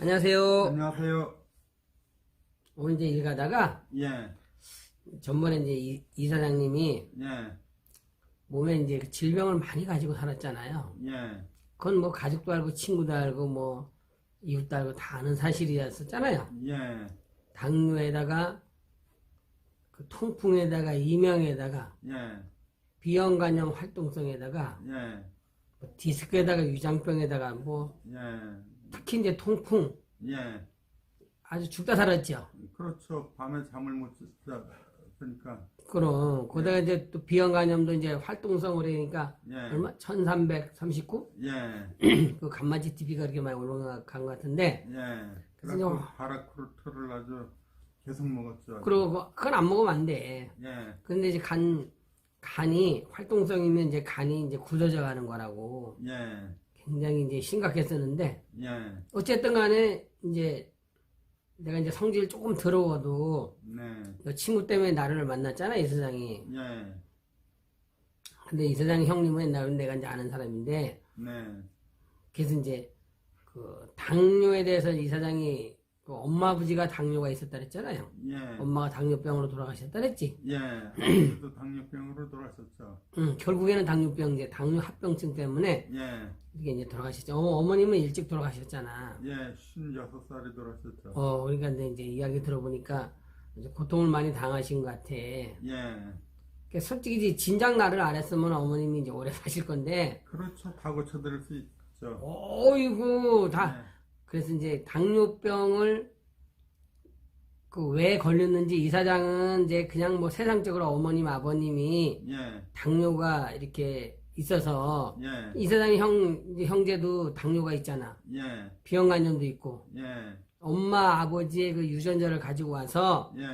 안녕하세요. 안녕하세요. 오늘 이제 일 가다가 예, 전번에 이제 이, 이 사장님이 예, 몸에 이제 그 질병을 많이 가지고 살았잖아요. 예, 그건 뭐 가족도 알고 친구도 알고 뭐 이웃도 알고 다 아는 사실이었었잖아요. 예, 당뇨에다가 그 통풍에다가 이명에다가 예, 비형 간염 활동성에다가 예, 뭐 디스크에다가 위장병에다가 뭐 예, 특히 이제 통풍 예. 아주 죽다 살았죠. 그렇죠. 밤에 잠을 못 잤으니까. 그럼 거기다가 이제 또 비형 간염도 이제 활동성으로 하니까 예, 얼마? 1339? 예, 그 간마지 TV가 그렇게 많이 올라간 것 같은데 예. 그래서 그래서 바라크루트를 아주 계속 먹었죠. 그리고 그건 안 먹으면 안 돼. 예, 근데 이제 간 간이 활동성이면 이제 간이 이제 굳어져 가는 거라고 예, 굉장히 이제 심각했었는데 예, 어쨌든 간에 이제 내가 이제 성질 조금 더러워도 네, 그 친구 때문에 나를 만났잖아 이 사장이. 예, 근데 이 사장 형님은 옛날에 내가 이제 아는 사람인데 네, 그래서 이제 그 당뇨에 대해서 이 사장이 그 엄마 아버지가 당뇨가 있었다 그랬잖아요. 예, 엄마가 당뇨병으로 돌아가셨다 그랬지. 예. 아버지도 당뇨병으로 돌아섰죠. 응, 결국에는 당뇨병 이제 당뇨 합병증 때문에 예, 이게 이제 돌아가셨죠. 어, 어머님은 일찍 돌아가셨잖아. 예, 56살에 돌아섰죠. 어, 그러니까 근데 이제 이야기 들어보니까 이제 고통을 많이 당하신 것 같아. 예, 그러니까 솔직히 이제 진작 나를 안 했으면 어머님이 이제 오래 사실 건데, 그렇죠. 다 고쳐드릴 수 있죠. 어이구, 다, 그래서 이제 당뇨병을 그 왜 걸렸는지 이 사장은 이제 그냥 뭐 세상적으로 어머님, 아버님이 예, 당뇨가 이렇게 있어서 예, 이 사장이 형, 형제도 당뇨가 있잖아. 예, 비형 간염도 있고. 예, 엄마, 아버지의 그 유전자를 가지고 와서 예,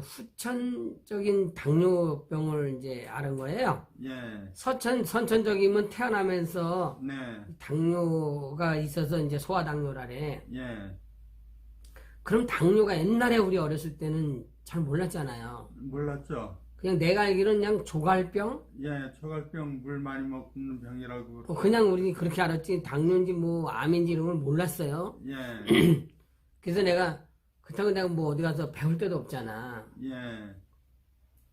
후천적인 당뇨병을 이제 앓은 거예요. 예, 서천, 선천적이면 태어나면서 네, 당뇨가 있어서 이제 소아 당뇨라래. 예, 그럼 당뇨가 옛날에 우리 어렸을 때는 잘 몰랐잖아요. 몰랐죠. 그냥 내가 알기로는 그냥 조갈병? 예, 초갈병 물 많이 먹는 병이라고. 어, 그냥 우리 그렇게 알았지. 당뇨인지 뭐 암인지 이런 걸 몰랐어요. 예, 그래서 내가 그렇다고 내가 뭐 어디 가서 배울 데도 없잖아. 예,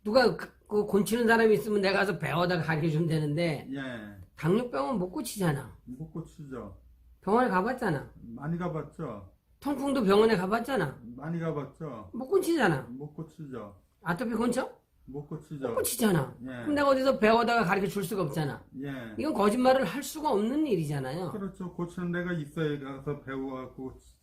누가 그, 그 곤치는 사람이 있으면 내가 가서 배워다가 가르쳐 주면 되는데 예, 당뇨병은 못 고치잖아. 못 고치죠. 병원에 가봤잖아. 많이 가봤죠. 통풍도 병원에 가봤잖아. 많이 가봤죠. 못 고치잖아. 못 고치죠. 아토피 고쳐? 못못 고치죠. 고치잖아. 예, 그럼 내가 어디서 배워다가 가르쳐 줄 수가 없잖아. 예. 이건 거짓말을 할 수가 없는 일이잖아요. 그렇죠. 고치는 데가 있어야 가서 배워갖고 고치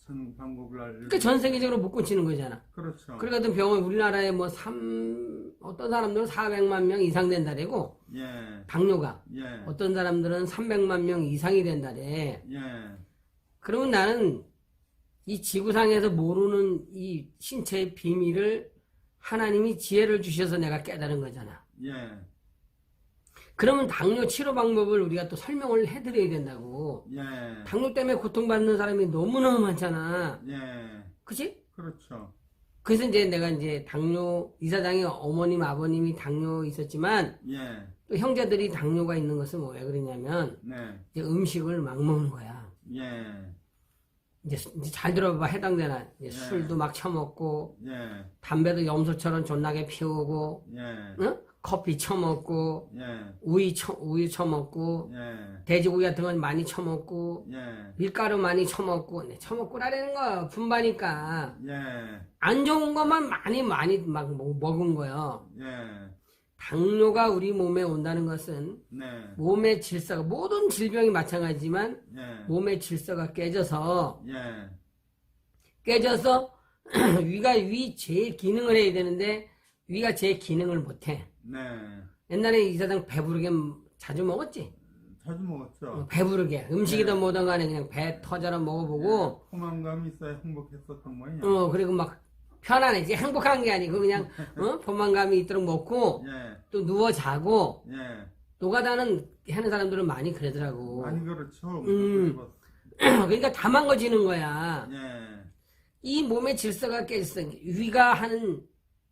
알. 그러니까 전 세계적으로 못 고치는 거잖아. 그렇죠. 그러거든 병원 우리나라에 뭐 3, 어떤 사람들은 400만 명 이상 된다래고 예, 당뇨가 예, 어떤 사람들은 300만 명 이상이 된다래. 예, 그러면 나는 이 지구상에서 모르는 이 신체의 비밀을 하나님이 지혜를 주셔서 내가 깨달은 거잖아. 예, 그러면 당뇨 치료 방법을 우리가 또 설명을 해드려야 된다고. 예, 당뇨 때문에 고통받는 사람이 너무너무 많잖아. 예. 그치? 그렇죠. 그래서 이제 내가 이제 당뇨, 이사장이 어머님, 아버님이 당뇨 있었지만 예, 또 형제들이 당뇨가 있는 것은 뭐 왜 그러냐면 네, 이제 음식을 막 먹는 거야. 예, 이제, 이제 잘 들어봐 해당되나 이제 네. 술도 막 처먹고 예, 담배도 염소처럼 존나게 피우고 예, 응? 커피 처먹고 예, 우유 처 우유 처먹고 예, 돼지고기 같은 건 많이 처먹고 예, 밀가루 많이 처먹고 네, 처먹고라는 거야 분바니까. 예, 안 좋은 것만 많이 많이 막 먹- 먹은 거예요. 예, 당뇨가 우리 몸에 온다는 것은 네, 몸의 질서가 모든 질병이 마찬가지지만 예, 몸의 질서가 깨져서 예, 깨져서 위가 위제 기능을 해야 되는데 위가 제 기능을 못해. 네. 옛날에 이 사장 배부르게 자주 먹었지. 자주 먹었죠. 어, 배부르게 음식이든 네. 뭐든 간에 그냥 배 터져라 먹어보고 포만감이 있어야 행복했었던 모양이야. 어 그리고 막 편안해지 행복한 게 아니고 그냥 어 포만감이 있도록 먹고 예, 또 누워 자고 예. 노가다는 하는 사람들은 많이 그러더라고. 많이 그렇죠. 음. 그러니까 다 망가지는 거야. 예, 이 몸의 질서가 깨졌어. 위가 하는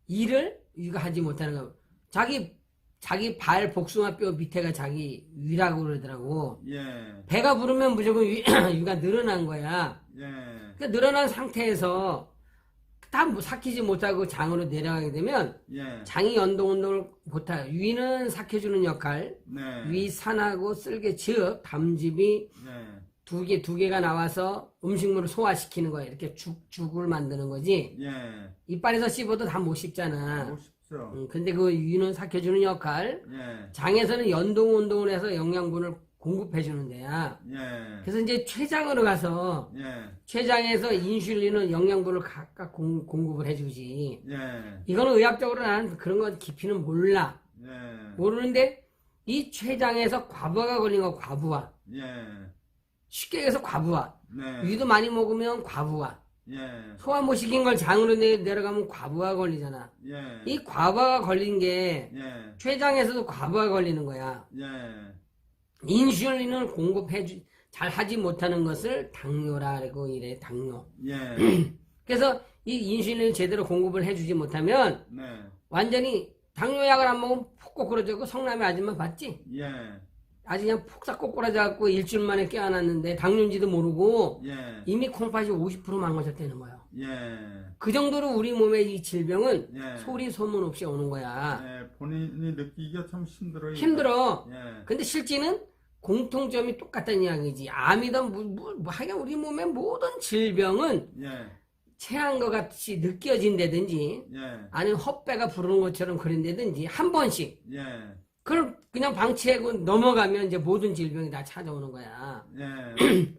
일을 위가 하지 못하는 거. 자기 자기 발 복숭아뼈 밑에가 자기 위라고 그러더라고. 예, 배가 부르면 무조건 위, 위가 늘어난 거야. 예, 그러니까 늘어난 상태에서 다뭐 삭히지 못하고 장으로 내려가게 되면 예. 장이 연동 운동을 못해요. 위는 삭혀주는 역할, 네. 위 산하고 쓸개 즉 담즙이 예. 두 개 두 개가 나와서 음식물을 소화시키는 거예요. 이렇게 죽 죽을 만드는 거지. 예. 이빨에서 씹어도 다 못 씹잖아. 멋있죠. 음, 근데 그 위는 삭혀주는 역할, 예. 장에서는 연동 운동을 해서 영양분을 공급해 주는 데야. 예. 그래서 이제 췌장으로 가서 예. 췌장에서 인슐린은 영양분을 각각 공, 공급을 해주지. 예. 이거는 의학적으로 난 그런 건 깊이는 몰라. 예. 모르는데 이 췌장에서 과부하가 걸린 거 과부하. 예. 쉽게 얘기해서 과부하. 네. 위도 많이 먹으면 과부하. 예. 소화 못 시킨 걸 장으로 내, 내려가면 과부하 걸리잖아. 예. 이 과부하가 걸린 게 예. 췌장에서도 과부하가 걸리는 거야. 예. 인슐린을 공급해 주, 잘 하지 못하는 것을 당뇨라고 이래, 당뇨. 예. 그래서 이 인슐린을 제대로 공급을 해주지 못하면 네. 완전히 당뇨약을 안 먹으면 푹 꼬꾸라져고 성남의 아줌마 봤지? 예. 아주 그냥 푹싹 꼬꾸라져 갖고 일주일 만에 깨어났는데 당뇨인지도 모르고 예. 이미 콩팥이 50% 망가졌다는 거예요. 예. 그 정도로 우리 몸의 이 질병은 예. 소리 소문 없이 오는 거야. 예. 본인이 느끼기가 참 힘들어요. 힘들어. 예. 근데 실제는 공통점이 똑같다는 이야기지. 암이든 뭐, 뭐, 뭐 하여간 우리 몸의 모든 질병은 예. 체한 것 같이 느껴진다든지 예. 아니면 헛배가 부르는 것처럼 그런다든지 한 번씩 예. 그걸 그냥 방치하고 넘어가면 이제 모든 질병이 다 찾아오는 거야. 예.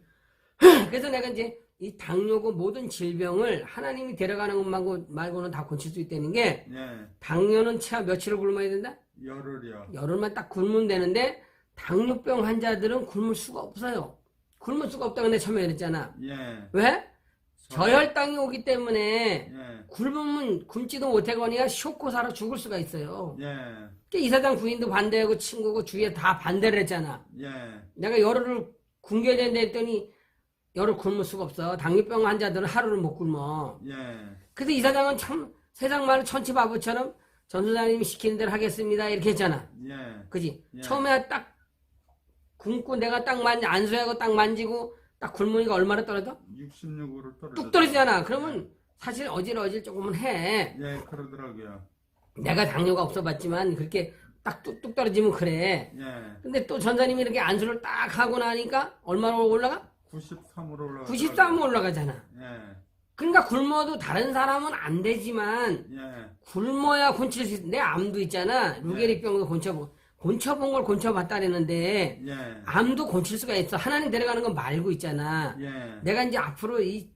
그래서 내가 이제 이 당뇨고 모든 질병을 하나님이 데려가는 것 말고, 말고는 다 고칠 수 있다는 게 예. 당뇨는 체하 며칠을 굶어야 된다? 열흘이요. 열흘만 딱 굶으면 되는데 당뇨병 환자들은 굶을 수가 없어요. 굶을 수가 없다고 내가 처음에 그랬잖아. 예. 왜? 저혈당이 오기 때문에 예. 굶으면 굶지도 못하거니와 쇼코사로 죽을 수가 있어요. 예. 그러니까 이사장 부인도 반대하고 친구고 주위에 다 반대를 했잖아. 예. 내가 열흘을 굶겨야 된다 했더니 열흘 굶을 수가 없어. 당뇨병 환자들은 하루를 못 굶어. 예. 그래서 이 사장은 참 세상 말로 천치바보처럼 전수사님이 시키는 대로 하겠습니다. 이렇게 했잖아. 예. 그지? 예. 처음에 딱 굶고 내가 딱 만지, 안수하고 딱 만지고 딱 굶으니까 얼마나 떨어져? 66으로 떨어졌 뚝 떨어지잖아. 그러면 사실 어질어질 조금은 해. 예, 그러더라고요. 내가 당뇨가 없어봤지만 그렇게 딱 뚝뚝 떨어지면 그래. 예. 근데 또 전사님이 이렇게 안수를 딱 하고 나니까 얼마로 올라가? 93으로 올라가. 93 올라가잖아. 예. 그러니까 굶어도 다른 사람은 안 되지만 예. 굶어야 곤칠 수 있어. 내 암도 있잖아. 루게리병도 곤쳐보. 곤쳐본 걸 곤쳐봤다라는데 예. 암도 곤칠 수가 있어. 하나님 데려가는 건 말고 있잖아. 예. 내가 이제 앞으로 이,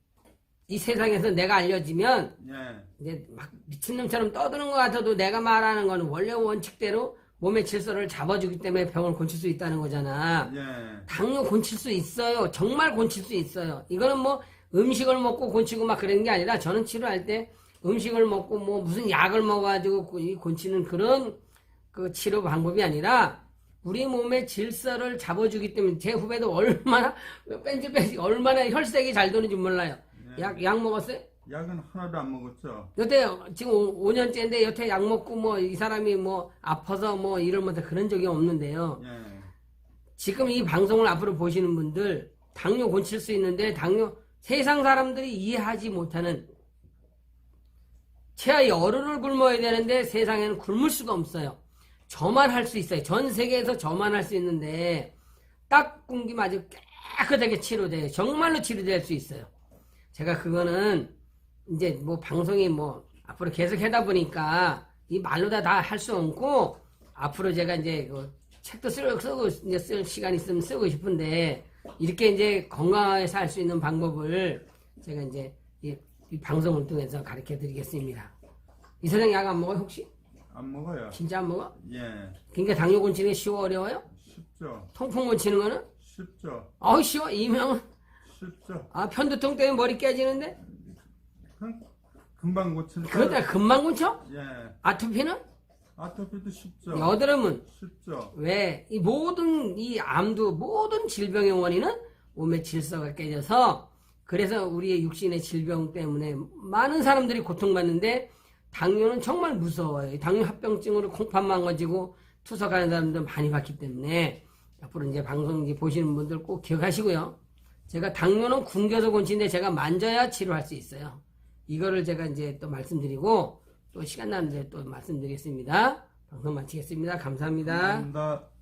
이 세상에서 내가 알려지면 예. 이제 막 미친놈처럼 떠드는 것 같아도 내가 말하는 건 원래 원칙대로 몸의 질서를 잡아주기 때문에 병을 고칠 수 있다는 거잖아. 예. 당뇨 고칠 수 있어요. 정말 고칠 수 있어요. 이거는 뭐 음식을 먹고 고치고 막 그런 게 아니라 저는 치료할 때 음식을 먹고 뭐 무슨 약을 먹어가지고 고치는 그런 그 치료 방법이 아니라 우리 몸의 질서를 잡아주기 때문에 제 후배도 얼마나 뺀지 뺀지 얼마나 혈색이 잘 도는지 몰라요. 약, 약 먹었어요? 약은 하나도 안 먹었죠. 여태 지금 5, 년째인데 여태 약 먹고 뭐 이 사람이 뭐 아파서 뭐 이러면서 그런 적이 없는데요. 예. 지금 이 방송을 앞으로 보시는 분들 당뇨 고칠 수 있는데 당뇨 세상 사람들이 이해하지 못하는 체하 열흘을 굶어야 되는데 세상에는 굶을 수가 없어요. 저만 할 수 있어요. 전 세계에서 저만 할 수 있는데 딱 굶기면 아주 깨끗하게 치료돼요. 정말로 치료될 수 있어요. 제가 그거는 이제 뭐 방송이 뭐 앞으로 계속 하다 보니까 이 말로 다 다 할 수 없고 앞으로 제가 이제 그 책도 쓰고, 쓰고 이제 쓸 시간 있으면 쓰고 싶은데 이렇게 이제 건강해서 할 수 있는 방법을 제가 이제 이, 이 방송을 통해서 가르쳐 드리겠습니다. 이 사장 약안 먹어요 혹시? 안 먹어요. 진짜 안 먹어? 예. 그러니까 당뇨 고치는 게 쉬워 어려워요? 쉽죠. 통풍 고치는 거는? 쉽죠. 어우 쉬워 이명은 쉽죠. 아 편두통 때문에 머리 깨지는데? 그냥 금방 고치니까. 그러다 금방 고쳐? 예. 아토피는? 아토피도 쉽죠. 여드름은? 쉽죠. 왜? 이 모든 이 암도 모든 질병의 원인은 몸의 질서가 깨져서 그래서 우리의 육신의 질병 때문에 많은 사람들이 고통받는데 당뇨는 정말 무서워요. 이 당뇨 합병증으로 콩팥 망가지고 투석하는 사람들 많이 봤기 때문에 앞으로 이제 방송 보시는 분들 꼭 기억하시고요. 제가 당뇨는 굶겨서 곤치인데 제가 만져야 치료할 수 있어요. 이거를 제가 이제 또 말씀드리고 또 시간 나는데 또 말씀드리겠습니다. 방송 마치겠습니다. 감사합니다. 감사합니다.